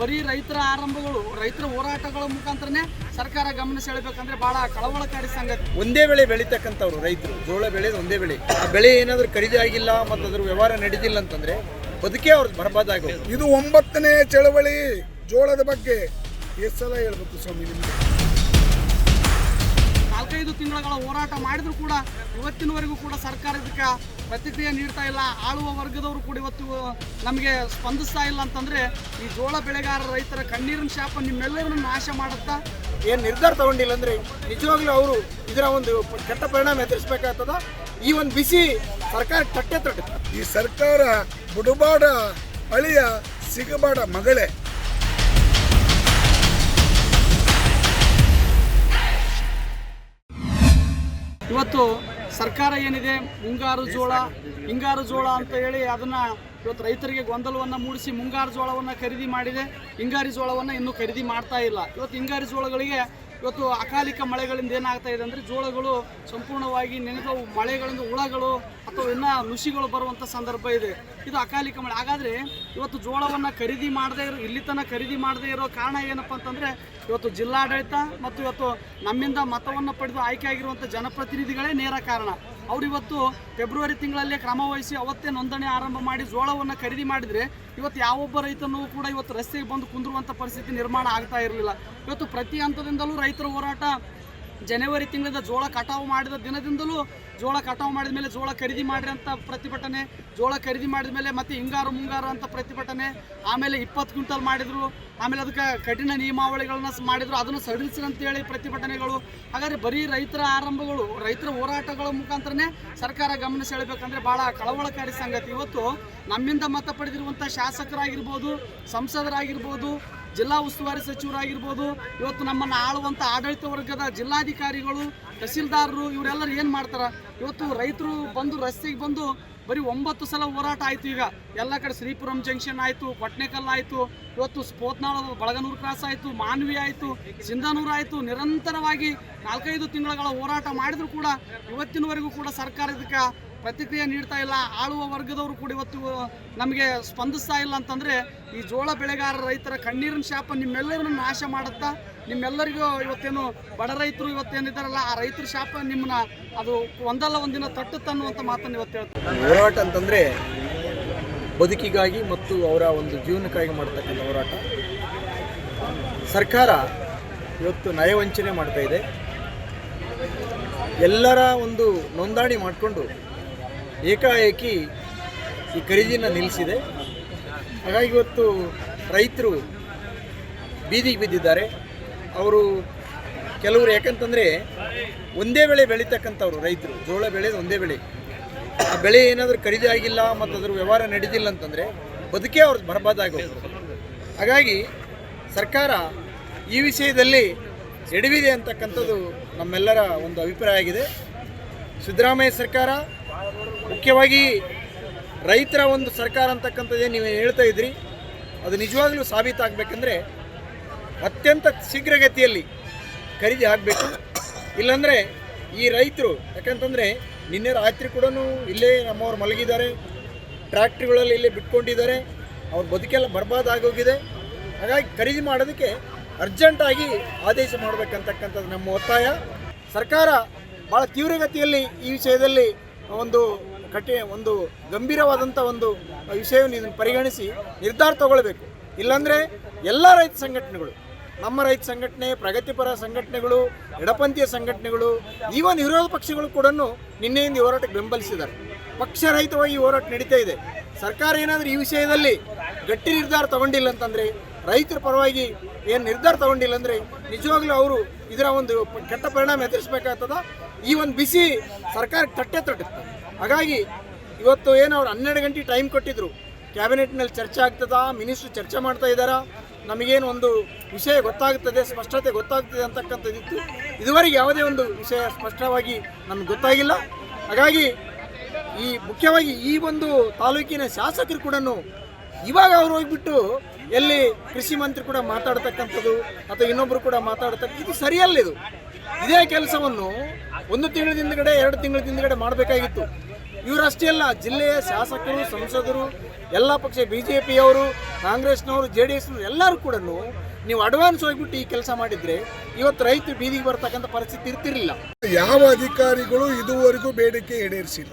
ಬರೀ ರೈತರ ಆರಂಭಗಳು ರೈತರ ಹೋರಾಟಗಳ ಮುಖಾಂತರನೇ ಸರ್ಕಾರ ಗಮನ ಸೆಳೆಬೇಕಂದ್ರೆ ಬಹಳ ಕಳವಳಕಾರಿ ಸಂಗತಿ. ಒಂದೇ ಬೆಳೆ ಬೆಳೀತಕ್ಕಂಥವ್ರು ರೈತರು ಜೋಳ ಬೆಳೆದು ಒಂದೇ ಬೆಳೆ. ಆ ಬೆಳೆ ಏನಾದರೂ ಖರೀದಿ ಆಗಿಲ್ಲ ಮತ್ತು ಅದ್ರ ವ್ಯವಹಾರ ನಡೀತಿಲ್ಲ ಅಂತಂದ್ರೆ ಬದುಕೇ ಅವ್ರದ್ದು ಬರಬಾದಾಗ ಇದು ಒಂಬತ್ತನೇ ಚಳವಳಿ ಜೋಳದ ಬಗ್ಗೆ ಎಷ್ಟು ಸಲ ಹೇಳ್ಬೇಕು ಸ್ವಾಮಿ ನಿಮ್ಗೆ? ನಾಲ್ಕೈದು ತಿಂಗಳ ಹೋರಾಟ ಮಾಡಿದ್ರು ಕೂಡ ಇವತ್ತಿನವರೆಗೂ ಕೂಡ ಸರ್ಕಾರ ಇದಕ್ಕೆ ಪ್ರತಿಕ್ರಿಯೆ ನೀಡ್ತಾ ಇಲ್ಲ. ಆಳುವ ವರ್ಗದವರು ಕೂಡ ಇವತ್ತು ನಮಗೆ ಸ್ಪಂದಿಸ್ತಾ ಇಲ್ಲ ಅಂತಂದ್ರೆ ಈ ಜೋಳ ಬೆಳೆಗಾರ ರೈತರ ಕಣ್ಣೀರಿನ ಶಾಪ ನಿಮ್ಮೆಲ್ಲರನ್ನು ನಾಶ ಮಾಡುತ್ತಾ? ಏನು ನಿರ್ಧಾರ ತಗೊಂಡಿಲ್ಲ ಅಂದ್ರೆ ನಿಜವಾಗ್ಲೂ ಅವರು ಇದರ ಒಂದು ಕೆಟ್ಟ ಪರಿಣಾಮ ಎದುರಿಸಬೇಕಾಗ್ತದ? ಈ ಒಂದು ಬಿಸಿ ಸರ್ಕಾರ ತಟ್ಟೆ ತಟ್ಟೆ ಈ ಸರ್ಕಾರ ಬುಡುಬಾಡ ಅಳಿಯ ಸಿಗಬಾಡ ಮಗಳೇ. ಇವತ್ತು ಸರ್ಕಾರ ಏನಿದೆ ಮುಂಗಾರು ಜೋಳ ಹಿಂಗಾರು ಜೋಳ ಅಂತ ಹೇಳಿ ಅದನ್ನ ಇವತ್ತು ರೈತರಿಗೆ ಗೊಂದಲವನ್ನು ಮೂಡಿಸಿ ಮುಂಗಾರು ಜೋಳವನ್ನು ಖರೀದಿ ಮಾಡಿದೆ, ಹಿಂಗಾರಿ ಜೋಳವನ್ನು ಇನ್ನೂ ಖರೀದಿ ಮಾಡ್ತಾ ಇಲ್ಲ. ಇವತ್ತು ಹಿಂಗಾರಿ ಜೋಳಗಳಿಗೆ ಇವತ್ತು ಅಕಾಲಿಕ ಮಳೆಗಳಿಂದ ಏನಾಗ್ತಾ ಇದೆ ಅಂದರೆ ಜೋಳಗಳು ಸಂಪೂರ್ಣವಾಗಿ ನೆನೆದವು. ಮಳೆಗಳಿಂದ ಹುಳಗಳು ಅಥವಾ ಇನ್ನು ನುಸಿಗಳು ಬರುವಂಥ ಸಂದರ್ಭ ಇದೆ. ಇದು ಅಕಾಲಿಕ ಮಳೆ. ಹಾಗಾದರೆ ಇವತ್ತು ಜೋಳವನ್ನು ಖರೀದಿ ಮಾಡದೇ ಇರೋ ಇಲ್ಲಿ ತನಕ ಖರೀದಿ ಮಾಡದೇ ಇರೋ ಕಾರಣ ಏನಪ್ಪ ಅಂತಂದರೆ ಇವತ್ತು ಜಿಲ್ಲಾಡಳಿತ ಮತ್ತು ಇವತ್ತು ನಮ್ಮಿಂದ ಮತವನ್ನು ಪಡೆದು ಆಯ್ಕೆ ಆಗಿರುವಂಥ ಜನಪ್ರತಿನಿಧಿಗಳೇ ನೇರ ಕಾರಣ. ಅವ್ರು ಇವತ್ತು ಫೆಬ್ರವರಿ ತಿಂಗಳಲ್ಲೇ ಕ್ರಮ ವಹಿಸಿ ಅವತ್ತೇ ನೋಂದಣಿ ಆರಂಭ ಮಾಡಿ ಜೋಳವನ್ನು ಖರೀದಿ ಮಾಡಿದರೆ ಇವತ್ತು ಯಾವೊಬ್ಬ ರೈತನೂ ಕೂಡ ಇವತ್ತು ರಸ್ತೆಗೆ ಬಂದು ಕುಂದಿರುವಂಥ ಪರಿಸ್ಥಿತಿ ನಿರ್ಮಾಣ ಆಗ್ತಾ ಇರಲಿಲ್ಲ. ಇವತ್ತು ಪ್ರತಿ ಹಂತದಿಂದಲೂ ರೈತರ ಹೋರಾಟ, ಜನವರಿ ತಿಂಗಳಿಂದ ಜೋಳ ಕಟಾವು ಮಾಡಿದ ದಿನದಿಂದಲೂ ಜೋಳ ಕಟಾವು ಮಾಡಿದ ಮೇಲೆ ಜೋಳ ಖರೀದಿ ಮಾಡ್ರಿ ಅಂತ ಪ್ರತಿಭಟನೆ, ಜೋಳ ಖರೀದಿ ಮಾಡಿದ ಮೇಲೆ ಮತ್ತೆ ಹಿಂಗಾರು ಮುಂಗಾರು ಅಂತ ಪ್ರತಿಭಟನೆ, ಆಮೇಲೆ ಇಪ್ಪತ್ತು ಕ್ವಿಂಟಲ್ ಮಾಡಿದ್ರು, ಆಮೇಲೆ ಅದಕ್ಕೆ ಕಠಿಣ ನಿಯಮಾವಳಿಗಳನ್ನ ಮಾಡಿದ್ರು, ಅದನ್ನು ಸಡಿಲಿಸಿ ಅಂತೇಳಿ ಪ್ರತಿಭಟನೆಗಳು. ಹಾಗಾದ್ರೆ ಬರೀ ರೈತರ ಆರಂಭಗಳು, ರೈತರ ಹೋರಾಟಗಳ ಮುಖಾಂತರನೇ ಸರ್ಕಾರ ಗಮನ ಸೆಳೆಬೇಕಂದ್ರೆ ಬಹಳ ಕಳವಳಕಾರಿ ಸಂಗತಿ. ಇವತ್ತು ನಮ್ಮಿಂದ ಮತ ಪಡೆದಿರುವಂಥ ಶಾಸಕರಾಗಿರ್ಬೋದು, ಸಂಸದರಾಗಿರ್ಬೋದು, ಜಿಲ್ಲಾ ಉಸ್ತುವಾರಿ ಸಚಿವರಾಗಿರ್ಬೋದು, ಇವತ್ತು ನಮ್ಮನ್ನು ಆಳುವಂಥ ಆಡಳಿತ ವರ್ಗದ ಜಿಲ್ಲಾಧಿಕಾರಿಗಳು ತಹಸೀಲ್ದಾರರು ಇವರೆಲ್ಲರೂ ಏನು ಮಾಡ್ತಾರೆ? ಇವತ್ತು ರೈತರು ಬಂದು ರಸ್ತೆಗೆ ಬಂದು ಬರೀ ಒಂಬತ್ತು ಸಲ ಹೋರಾಟ ಆಯಿತು ಈಗ. ಎಲ್ಲ ಕಡೆ ಶ್ರೀಪುರಂ ಜಂಕ್ಷನ್ ಆಯಿತು, ಕೊಟ್ನೆಕಲ್ ಆಯಿತು, ಇವತ್ತು ಸ್ಪೋತ್ನಾಳ, ಬಳಗನೂರು ಕ್ರಾಸ್ ಆಯಿತು, ಮಾನ್ವಿ ಆಯಿತು, ಸಿಂಧನೂರು ಆಯಿತು. ನಿರಂತರವಾಗಿ ನಾಲ್ಕೈದು ತಿಂಗಳ ಹೋರಾಟ ಮಾಡಿದರೂ ಕೂಡ ಇವತ್ತಿನವರೆಗೂ ಕೂಡ ಸರ್ಕಾರ ಇದಕ್ಕೆ ಪ್ರತಿಕ್ರಿಯೆ ನೀಡ್ತಾ ಇಲ್ಲ. ಆಳುವ ವರ್ಗದವರು ಕೂಡ ಇವತ್ತು ನಮಗೆ ಸ್ಪಂದಿಸ್ತಾ ಇಲ್ಲ ಅಂತಂದರೆ ಈ ಜೋಳ ಬೆಳೆಗಾರ ರೈತರ ಕಣ್ಣೀರಿನ ಶಾಪ ನಿಮ್ಮೆಲ್ಲರನ್ನು ನಾಶ ಮಾಡುತ್ತಾ ನಿಮ್ಮೆಲ್ಲರಿಗೂ ಇವತ್ತೇನು ಬಡ ರೈತರು ಇವತ್ತೇನಿದ್ದಾರಲ್ಲ, ಆ ರೈತರ ಶಾಪ ನಿಮ್ಮನ್ನ ಅದು ಒಂದಲ್ಲ ಒಂದಿನ ತಟ್ಟುತ್ತನ್ನುವಂಥ ಮಾತನ್ನು ಇವತ್ತು ಹೇಳ್ತಾರೆ ಹೋರಾಟ ಅಂತಂದ್ರೆ ಬದುಕಿಗಾಗಿ ಮತ್ತು ಅವರ ಒಂದು ಜೀವನಕ್ಕಾಗಿ ಮಾಡ್ತಕ್ಕಂಥ ಹೋರಾಟ. ಸರ್ಕಾರ ಇವತ್ತು ನಯವಂಚನೆ ಮಾಡ್ತಾ ಇದೆ. ಎಲ್ಲರ ಒಂದು ನೋಂದಣಿ ಮಾಡಿಕೊಂಡು ಏಕಾಏಕಿ ಈ ಖರೀದಿನ ನಿಲ್ಲಿಸಿದೆ. ಹಾಗಾಗಿ ಇವತ್ತು ರೈತರು ಬೀದಿಗೆ ಬಿದ್ದಿದ್ದಾರೆ. ಅವರು ಕೆಲವರು ಯಾಕಂತಂದರೆ ಒಂದೇ ಬೆಳೆ ಬೆಳೀತಕ್ಕಂಥವ್ರು ರೈತರು. ಜೋಳ ಬೆಳೆದು ಒಂದೇ ಬೆಳೆ. ಆ ಬೆಳೆ ಏನಾದರೂ ಖರೀದಿ ಆಗಿಲ್ಲ ಮತ್ತು ಅದ್ರ ವ್ಯವಹಾರ ನಡೆದಿಲ್ಲ ಅಂತಂದರೆ ಬದುಕೇ ಅವ್ರದ್ದು ಬರ್ಬಾದಾಗಿ ಹೋಗ್ತದೆ ಹಾಗಾಗಿ ಸರ್ಕಾರ ಈ ವಿಷಯದಲ್ಲಿ ಎಡವಿದೆ ಅಂತಕ್ಕಂಥದ್ದು ನಮ್ಮೆಲ್ಲರ ಒಂದು ಅಭಿಪ್ರಾಯ ಆಗಿದೆ. ಸಿದ್ದರಾಮಯ್ಯ ಸರ್ಕಾರ, ಮುಖ್ಯವಾಗಿ ರೈತರ ಒಂದು ಸರ್ಕಾರ ಅಂತಕ್ಕಂಥದ್ದೇ ನೀವು ಹೇಳ್ತಾ ಇದ್ರಿ. ಅದು ನಿಜವಾಗ್ಲೂ ಸಾಬೀತಾಗಬೇಕಂದ್ರೆ ಅತ್ಯಂತ ಶೀಘ್ರಗತಿಯಲ್ಲಿ ಖರೀದಿ ಆಗಬೇಕು. ಇಲ್ಲಾಂದರೆ ಈ ರೈತರು, ಯಾಕಂತಂದರೆ ನಿನ್ನೆ ರಾತ್ರಿ ಕೂಡ ಇಲ್ಲೇ ನಮ್ಮವ್ರು ಮಲಗಿದ್ದಾರೆ. ಟ್ರ್ಯಾಕ್ಟ್ರಿಗಳಲ್ಲಿ ಇಲ್ಲೇ ಬಿಟ್ಕೊಂಡಿದ್ದಾರೆ. ಅವ್ರ ಬದುಕೆಲ್ಲ ಬರ್ಬಾದಾಗೋಗಿದೆ ಹಾಗಾಗಿ ಖರೀದಿ ಮಾಡೋದಕ್ಕೆ ಅರ್ಜೆಂಟಾಗಿ ಆದೇಶ ಮಾಡಬೇಕಂತಕ್ಕಂಥದ್ದು ನಮ್ಮ ಒತ್ತಾಯ. ಸರ್ಕಾರ ಭಾಳ ತೀವ್ರಗತಿಯಲ್ಲಿ ಈ ವಿಷಯದಲ್ಲಿ ಒಂದು ಕಠಿ, ಒಂದು ಗಂಭೀರವಾದಂಥ ಒಂದು ವಿಷಯವನ್ನು ಇದನ್ನು ಪರಿಗಣಿಸಿ ನಿರ್ಧಾರ ತಗೊಳ್ಬೇಕು. ಇಲ್ಲಾಂದರೆ ಎಲ್ಲ ರೈತ ಸಂಘಟನೆಗಳು ನಮ್ಮ ರೈತ ಸಂಘಟನೆ, ಪ್ರಗತಿಪರ ಸಂಘಟನೆಗಳು, ಎಡಪಂಥೀಯ ಸಂಘಟನೆಗಳು, ಈವನ್ ವಿರೋಧ ಪಕ್ಷಗಳು ಕೂಡ ನಿನ್ನೆಯಿಂದ ಹೋರಾಟಕ್ಕೆ ಬೆಂಬಲಿಸಿದ್ದಾರೆ. ಪಕ್ಷ ರಹಿತವಾಗಿ ಈ ಹೋರಾಟ ನಡೀತಾ ಇದೆ. ಸರ್ಕಾರ ಏನಾದರೂ ಈ ವಿಷಯದಲ್ಲಿ ಗಟ್ಟಿ ನಿರ್ಧಾರ ತಗೊಂಡಿಲ್ಲ ಅಂತಂದರೆ, ರೈತರ ಪರವಾಗಿ ಏನು ನಿರ್ಧಾರ ತಗೊಂಡಿಲ್ಲ ಅಂದರೆ ನಿಜವಾಗ್ಲೂ ಅವರು ಇದರ ಒಂದು ಕೆಟ್ಟ ಪರಿಣಾಮ ಎದುರಿಸಬೇಕಾಗ್ತದ. ಈ ಒಂದು ಬಿಸಿ ಸರ್ಕಾರಕ್ಕೆ ತಟ್ಟೆ ತಟ್ಟುತ್ತೆ ಹಾಗಾಗಿ ಇವತ್ತು ಏನು ಅವ್ರು ಹನ್ನೆರಡು ಗಂಟೆ ಟೈಮ್ ಕೊಟ್ಟಿದ್ರು. ಕ್ಯಾಬಿನೆಟ್ನಲ್ಲಿ ಚರ್ಚೆ ಆಗ್ತದ ಮಿನಿಸ್ಟ್ರು ಚರ್ಚೆ ಮಾಡ್ತಾ ಇದ್ದಾರಾ? ನಮಗೇನು ಒಂದು ವಿಷಯ ಗೊತ್ತಾಗುತ್ತದೆ, ಸ್ಪಷ್ಟತೆ ಗೊತ್ತಾಗ್ತದೆ ಅಂತಕ್ಕಂಥದ್ದಿತ್ತು. ಇದುವರೆಗೆ ಯಾವುದೇ ಒಂದು ವಿಷಯ ಸ್ಪಷ್ಟವಾಗಿ ನಮ್ಗೆ ಗೊತ್ತಾಗಿಲ್ಲ. ಹಾಗಾಗಿ ಈ ಮುಖ್ಯವಾಗಿ ಈ ಒಂದು ತಾಲೂಕಿನ ಶಾಸಕರು ಕೂಡ ಇವಾಗ ಅವರು ಹೋಗ್ಬಿಟ್ಟು ಎಲ್ಲಿ ಕೃಷಿ ಮಂತ್ರಿ ಕೂಡ ಮಾತಾಡ್ತಕ್ಕಂಥದ್ದು ಅಥವಾ ಇನ್ನೊಬ್ಬರು ಕೂಡ ಮಾತಾಡ್ತಕ್ಕ, ಇದು ಸರಿಯಲ್ಲ ಇದು. ಇದೇ ಕೆಲಸವನ್ನು ಒಂದು ತಿಂಗಳ ಹಿಂದ್ಗಡೆ ಎರಡು ತಿಂಗಳ ಹಿಂದ್ಗಡೆ ಮಾಡಬೇಕಾಗಿತ್ತು. ಇವರಷ್ಟೇ ಅಲ್ಲ, ಜಿಲ್ಲೆಯ ಶಾಸಕರು, ಸಂಸದರು, ಎಲ್ಲ ಪಕ್ಷ ಬಿ ಜೆ ಪಿಯವರು ಕಾಂಗ್ರೆಸ್ನವರು, ಜೆ ಡಿ ಎಸ್ನವರು ಎಲ್ಲರೂ ಕೂಡ ನೀವು ಅಡ್ವಾನ್ಸ್ ಹೋಗ್ಬಿಟ್ಟು ಈ ಕೆಲಸ ಮಾಡಿದ್ರೆ ಇವತ್ತು ರೈತರು ಬೀದಿಗೆ ಬರ್ತಕ್ಕಂಥ ಪರಿಸ್ಥಿತಿ ಇರ್ತಿರಲಿಲ್ಲ. ಯಾವ ಅಧಿಕಾರಿಗಳು ಇದುವರೆಗೂ ಬೇಡಿಕೆ ಈಡೇರಿಸಿಲ್ಲ.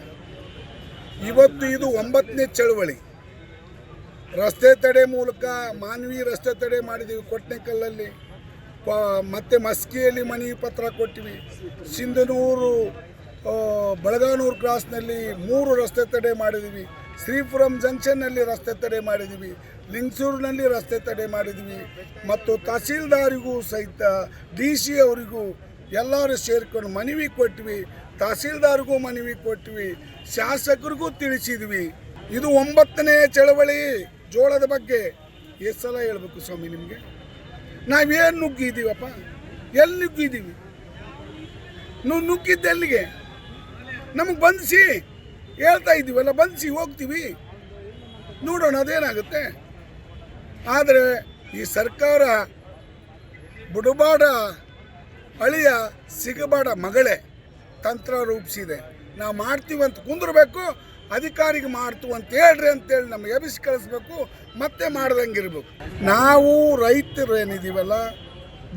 ಇವತ್ತು ಇದು ಒಂಬತ್ತನೇ ಚಳವಳಿ. ರಸ್ತೆ ತಡೆ ಮೂಲಕ ಮಾನವೀಯ ರಸ್ತೆ ತಡೆ ಮಾಡಿದ್ದೀವಿ ಕೊಟ್ನೆಕಲ್ಲಲ್ಲಿ. ಪ- ಮತ್ತೆ ಮಸ್ಕಿಯಲ್ಲಿ ಮನೆ ಪತ್ರ ಕೊಟ್ಟಿವಿ. ಸಿಂಧನೂರು ಬಳಗಾನೂರು ಕ್ರಾಸ್ನಲ್ಲಿ ಮೂರು ರಸ್ತೆ ತಡೆ ಮಾಡಿದ್ದೀವಿ ಶ್ರೀಪುರಂ ಜಂಕ್ಷನ್ನಲ್ಲಿ ರಸ್ತೆ ತಡೆ ಮಾಡಿದ್ದೀವಿ ಲಿಂಗಸೂರಿನಲ್ಲಿ ರಸ್ತೆ ತಡೆ ಮಾಡಿದ್ವಿ ಮತ್ತು ತಹಸೀಲ್ದಾರಿಗೂ ಸಹಿತ ಡಿ ಸಿ ಅವರಿಗೂ ಎಲ್ಲರೂ ಸೇರಿಕೊಂಡು ಮನವಿ ಕೊಟ್ವಿ, ತಹಸೀಲ್ದಾರ್ಗೂ ಮನವಿ ಕೊಟ್ವಿ, ಶಾಸಕರಿಗೂ ತಿಳಿಸಿದ್ವಿ. ಇದು ಒಂಬತ್ತನೇ ಚಳವಳಿ ಜೋಳದ ಬಗ್ಗೆ. ಎಷ್ಟು ಸಲ ಹೇಳ್ಬೇಕು ಸ್ವಾಮಿ ನಿಮಗೆ. ನಾವೇನು ನುಗ್ಗಿದ್ದೀವಪ್ಪ? ಎಲ್ಲಿ ನುಗ್ಗಿದ್ದೀವಿ? ನೀವು ನುಗ್ಗಿದ್ದು ಎಲ್ಲಿಗೆ? ನಮಗೆ ಬಂದಿಸಿ. ಹೇಳ್ತಾ ಇದ್ದೀವಲ್ಲ ಬಂಧಿಸಿ ಹೋಗ್ತೀವಿ. ನೋಡೋಣ, ಅದೇನಾಗುತ್ತೆ? ಆದರೆ ಈ ಸರ್ಕಾರ ಬುಡಬಾಡ ಅಳಿಯ ಸಿಗಬಾಡ ಮಗಳೇ ತಂತ್ರ ರೂಪಿಸಿದೆ. ನಾವು ಮಾಡ್ತೀವಿ ಅಂತ ಕುಂದಿರ್ಬೇಕು, ಅಧಿಕಾರಿಗೆ ಮಾಡ್ತು ಅಂತ ಹೇಳ್ರಿ ಅಂತೇಳಿ ನಮಗೆ ಎಬಿಸಿ ಕಳಿಸ್ಬೇಕು, ಮತ್ತೆ ಮಾಡ್ದಂಗಿರ್ಬೇಕು. ನಾವು ರೈತರು ಏನಿದ್ದೀವಲ್ಲ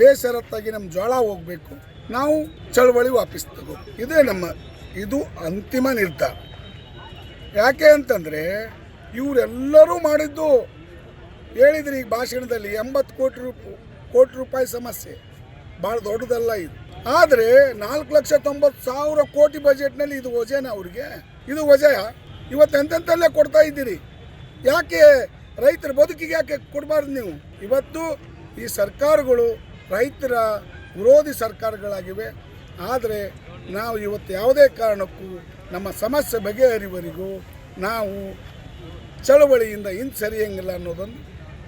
ಬೇಸರತ್ತಾಗಿ ನಮ್ಮ ಜೋಳ ಹೋಗ್ಬೇಕು. ನಾವು ಚಳವಳಿ ವಾಪಸ್ ತಗೋ. ಇದೇ ನಮ್ಮ, ಇದು ಅಂತಿಮ ನಿರ್ಧಾರ. ಯಾಕೆ ಅಂತಂದರೆ ಇವರೆಲ್ಲರೂ ಮಾಡಿದ್ದು ಹೇಳಿದ್ರಿ ಈಗ ಭಾಷಣದಲ್ಲಿ ಎಂಬತ್ತು ಕೋಟಿ ರೂಪಾಯಿ ಕೋಟಿ ರೂಪಾಯಿ ಸಮಸ್ಯೆ. ಭಾಳ ದೊಡ್ಡದಲ್ಲ ಇದು. ಆದರೆ ನಾಲ್ಕು ಲಕ್ಷ ತೊಂಬತ್ತು ಸಾವಿರ ಕೋಟಿ ಬಜೆಟ್ನಲ್ಲಿ ಇದು ವಜೆನ ಅವ್ರಿಗೆ? ಇದು ವಜಯ? ಇವತ್ತು ಎಂತೆಂತಲ್ಲೇ ಕೊಡ್ತಾ ಇದ್ದೀರಿ? ಯಾಕೆ ರೈತರ ಬದುಕಿಗೆ ಯಾಕೆ ಕೊಡಬಾರ್ದು ನೀವು? ಇವತ್ತು ಈ ಸರ್ಕಾರಗಳು ರೈತರ ವಿರೋಧಿ ಸರ್ಕಾರಗಳಾಗಿವೆ. ಆದರೆ ನಾವು ಇವತ್ತು ಯಾವುದೇ ಕಾರಣಕ್ಕೂ ನಮ್ಮ ಸಮಸ್ಯೆ ಬಗೆಹರಿವರೆಗೂ ನಾವು ಚಳವಳಿಯಿಂದ ಹಿಂದೆ ಸರಿಯಂಗಿಲ್ಲ ಅನ್ನೋದನ್ನು